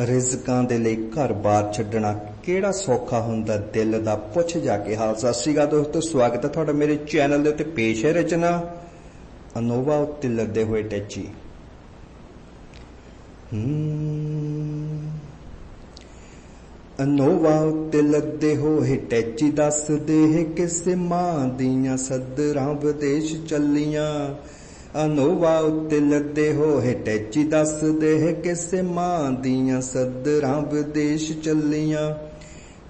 ਰਿਜ਼ਕਾਂ ਦੇ ਲਈ ਘਰ-ਬਾਰ ਛੱਡਣਾ ਕਿਹੜਾ ਸੌਖਾ ਹੁੰਦਾ ਦਿਲ ਦਾ? ਪੁੱਛ ਜਾ ਕੇ ਹਾਲ ਸਤਿ ਸ਼੍ਰੀ ਅਕਾਲ ਦੋਸਤੋ, ਸਵਾਗਤ ਹੈ ਤੁਹਾਡਾ ਮੇਰੇ ਚੈਨਲ ਦੇ ਉੱਤੇ। ਪੇਸ਼ ਹੈ ਰਚਨਾ ਅਨੋਵਾ ਉੱਤੇ ਲੱਦੇ ਹੋਏ ਟੈਚੀ। ਹਮ ਅਨੋਵਾ ਉੱਤੇ ਲੱਦੇ ਹੋਏ ਟੈਚੀ ਦੱਸਦੇ ਕਿਸੇ ਮਾਂ ਦੀਆਂ ਸਦਰਾਂ ਵਿਦੇਸ਼ ਚੱਲੀਆਂ। ਅਨੋਵਾ ਉੱਤੇ ਲੱਦੇ ਹੋਏ ਟੈਚੀ ਦੱਸਦੇ ਕਿਸੇ ਮਾਂ ਦੀਆਂ ਸੱਦਰਾਂ ਵਿਦੇਸ਼ ਚੱਲੀਆਂ।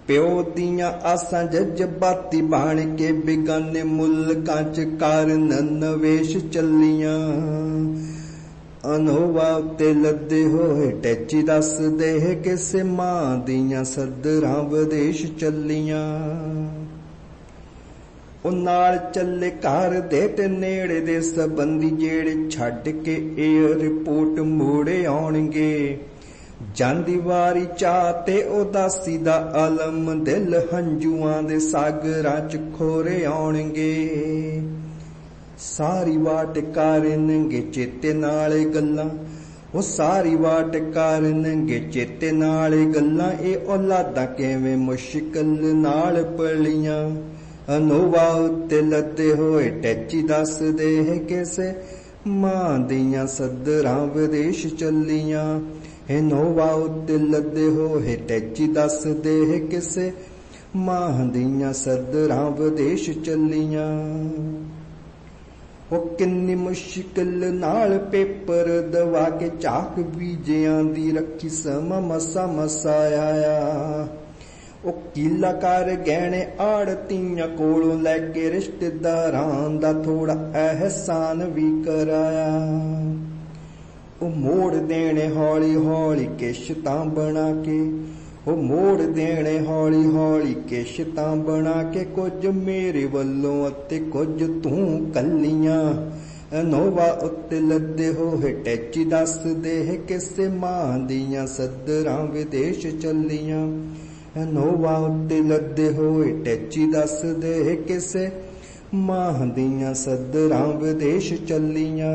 ਪਿਓ ਦੀਆਂ ਆਸਾਂ ਜਜ਼ਬਾਤੀ ਬਣ ਕੇ ਬਿਗਾਨੇ ਮੁਲਕਾਂ ਚ ਕਾਰਨ ਨਵੇਸ਼ ਚੱਲੀਆਂ। ਅਨੋਵਾ ਉੱਤੇ ਲੱਦੇ ਹੋਏ ਟੈਚੀ ਦੱਸਦੇ ਕਿਸੇ ਮਾਂ ਦੀਆਂ ਸੱਦਰਾਂ ਵਿਦੇਸ਼ ਚੱਲੀਆਂ। ਉਹ ਨਾਲ ਚੱਲੇ ਘਰ ਦੇ ਤੇ ਨੇੜੇ ਦੇ ਸਬੰਧੀ ਜਿਹੜੇ ਛੱਡ ਕੇ ਏਅਰ ਰਿਪੋਰਟ ਮੋੜੇ ਆਉਣਗੇ। ਜਾਂਦੀ ਵਾਰੀ ਚਾਹ ਤੇ ਉਦਾਸੀ ਦਾ ਆਲਮ ਦਿਲ ਹੰਝੂਆਂ ਦੇ ਸਾਗਰਾਂ ਚ ਖੋਰੇ ਆਉਣਗੇ। ਸਾਰੀ ਵਾਟ ਕਰਨਗੇ ਚੇਤੇ ਨਾਲੇ ਗੱਲਾਂ, ਉਹ ਸਾਰੀ ਵਾਟ ਕਰਨਗੇ ਚੇਤੇ ਨਾਲੇ ਗੱਲਾਂ, ਇਹ ਔਲਾਦਾਂ ਕਿਵੇਂ ਮੁਸ਼ਕਲ ਨਾਲ ਪਲੀਆਂ। ਅਨੋਵਾ ਉੱਤੇ ਲੱਦੇ ਹੋਏ ਟੈਚੀ ਦੱਸਦੇ ਕਿਸੇ ਮਾਂ ਦੀਆਂ ਸੱਦਰਾਂ ਵਿਦੇਸ਼ ਚੱਲੀਆਂ। ਇਹ ਨੋਵਾ ਉੱਤੇ ਲੱਦੇ ਹੋਏ ਟੈਚੀ ਦੱਸਦੇ ਕਿਸੇ ਮਾਂ ਦੀਆਂ ਸੱਦਰਾਂ ਵਿਦੇਸ਼ ਚੱਲੀਆਂ। ਉਹ ਕਿੰਨੀ ਮੁਸ਼ਕਿਲ ਨਾਲ ਪੇਪਰ ਦਵਾ ਕੇ ਚਾਕ ਬੀਜਿਆਂ ਦੀ ਰੱਖੀ ਸਮ ਮਸਾ ਮਸਾ ਆਇਆ ਉਹ ਕੀਲਾ ਕਰ ਗਹਿਣੇ ਆੜਤੀਆਂ ਕੋਲੋਂ ਲੈ ਕੇ ਰਿਸ਼ਤੇਦਾਰਾਂ ਦਾ ਥੋੜਾ ਅਹਿਸਾਨ ਵੀ ਕਰਾਇਆ। ਉਹ ਮੋੜ ਦੇਣੇ ਹੌਲੀ ਹੌਲੀ ਕਿਸ਼ਤਾਂ ਬਣਾ ਕੇ, ਉਹ ਮੋੜ ਦੇਣੇ ਹੌਲੀ ਹੌਲੀ ਕਿਸ਼ਤਾਂ ਬਣਾ ਕੇ, ਕੁਝ ਮੇਰੇ ਵੱਲੋਂ ਅਤੇ ਕੁਝ ਤੂੰ ਕੱਲੀਆਂ। ਅਨੋਵਾ ਉੱਤੇ ਲੱਦੇ ਹੋਏ ਟੈਚੀ ਦੱਸਦੇ ਕਿਸੇ ਮਾਂ ਦੀਆਂ ਸਦਰਾਂ ਵਿਦੇਸ਼ ਚੱਲੀਆਂ। ਅਨੋਵਾ ਉੱਤੇ ਲੱਦੇ ਹੋਏ, ਟੈਚੀ ਦੱਸਦੇ ਕਿਸੇ। ਮਾਂ ਦੀਆਂ ਸੱਦਰਾਂ ਵਿਦੇਸ਼ ਚੱਲੀਆਂ।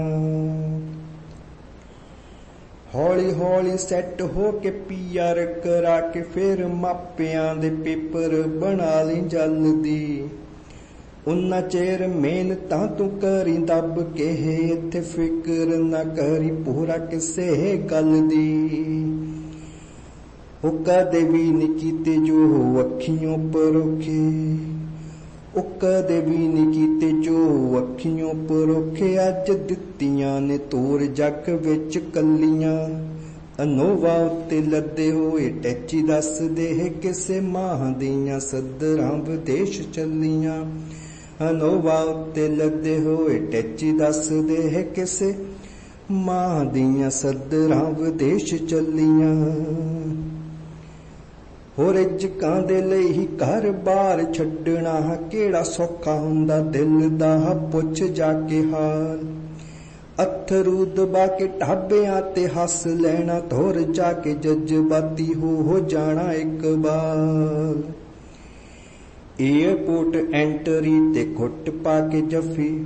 ਹੌਲੀ ਹੌਲੀ ਸੈੱਟ ਹੋ ਕੇ ਪੀਆਰ ਕਰਾ ਕੇ ਫਿਰ ਮਾਪਿਆਂ ਦੇ ਪੇਪਰ ਬਣਾ ਲਈ ਜਲਦੀ। ਉਨਾ ਚਿਰ ਮਿਹਨਤਾਂ ਤੂੰ ਕਰੀ ਦੱਬ ਕੇ ਇੱਥੇ ਫਿਕਰ ਨਾ ਕਰੀ ਪੂਰਾ ਕਿਸੇ ਗੱਲ ਦੀ। ਉਹ ਕਦੇ ਵੀ ਨਹੀਂ ਕੀਤੇ ਜੋ ਅੱਖੀਆਂ ਪਰੋਖੇ ਉਹ ਕਦੇ ਵੀ ਨਹੀਂ ਕੀਤੇ ਜੋ ਅੱਖੀਆਂ ਪਰੋਖੇ ਅੱਜ ਦਿੱਤੀਆਂ ਨੇ ਤੋਰ ਜੱਗ ਵਿੱਚ ਕੱਲੀਆਂ। ਅਨੋਵਾ ਉੱਤੇ ਲੱਦੇ ਹੋਏ ਟੈਚੀ ਦੱਸਦੇ ਕਿਸੇ ਮਾਹ ਦੀਆਂ ਸੱਦਰਾਂ ਵਿਦੇਸ਼ ਚੱਲੀਆਂ। ਅਨੋਵਾ ਉੱਤੇ ਲੱਦੇ ਹੋਏ ਟੈਚੀ ਦੱਸਦੇ ਕਿਸੇ ਮਾਹ ਦੀਆਂ ਸੱਦਰਾਂ ਵਿਦੇਸ਼ ਚੱਲੀਆਂ। ਹੋਰ ਇੱਜ਼ਕਾਂ ਦੇ ਲਈ ਹੀ ਘਰ-ਬਾਰ ਛੱਡਣਾ, ਕਿਹੜਾ ਸੌਖਾ ਹੁੰਦਾ ਦਿਲ ਦਾ, ਪੁੱਛ ਜਾ ਕੇ ਹਾਲ। ਅਥਰੂ ਦਬਾ ਕੇ ਢਾਬਿਆਂ ਤੇ ਹੱਸ ਲੈਣਾ, ਧੁਰ ਜਾ ਕੇ ਜਜ਼ਬਾਤੀ ਹੋ ਹੋ ਜਾਣਾ ਇੱਕ ਬਾਰ ਏਅਰਪੋਰਟ ਐਂਟਰੀ ਤੇ ਘੁੱਟ ਪਾ ਕੇ ਜੱਫੀ,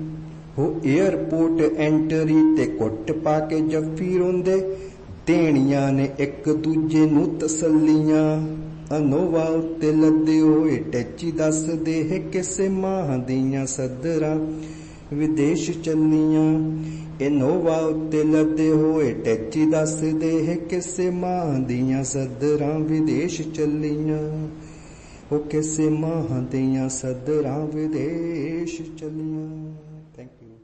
ਹੋ ਏਅਰਪੋਰਟ ਐਂਟਰੀ ਤੇ ਘੁੱਟ ਪਾ ਕੇ ਜੱਫੀ ਰੋਂਦੇ, ਦੇਣੀਆਂ ਨੇ ਇੱਕ ਦੂਜੇ ਨੂੰ ਤਸੱਲੀਆਂ। ਅਨੋਵਾ ਉੱਤੇ ਲੱਦੇ ਹੋਏ ਟੈਚੀ ਦੱਸਦੇ ਹੈ ਕਿਸੇ ਮਾਂ ਦੀਆਂ ਸਦਰਾਂ। ਵਿਦੇਸ਼ ਚੱਲੀਆਂ ਇਨੋਵਾ ਉੱਤੇ ਲੱਦੇ ਹੋਏ ਟੈਚੀ ਦੱਸਦੇ ਹੈ ਕਿਸੇ ਮਾਂ ਦੀਆਂ ਸਦਰਾਂ। ਵਿਦੇਸ਼ ਚੱਲੀਆਂ ਉਹ ਕਿਸੇ ਮਾਂ ਦੀਆਂ ਸਦਰਾਂ। ਵਿਦੇਸ਼ ਚੱਲੀਆਂ ਥੈਂਕ ਯੂ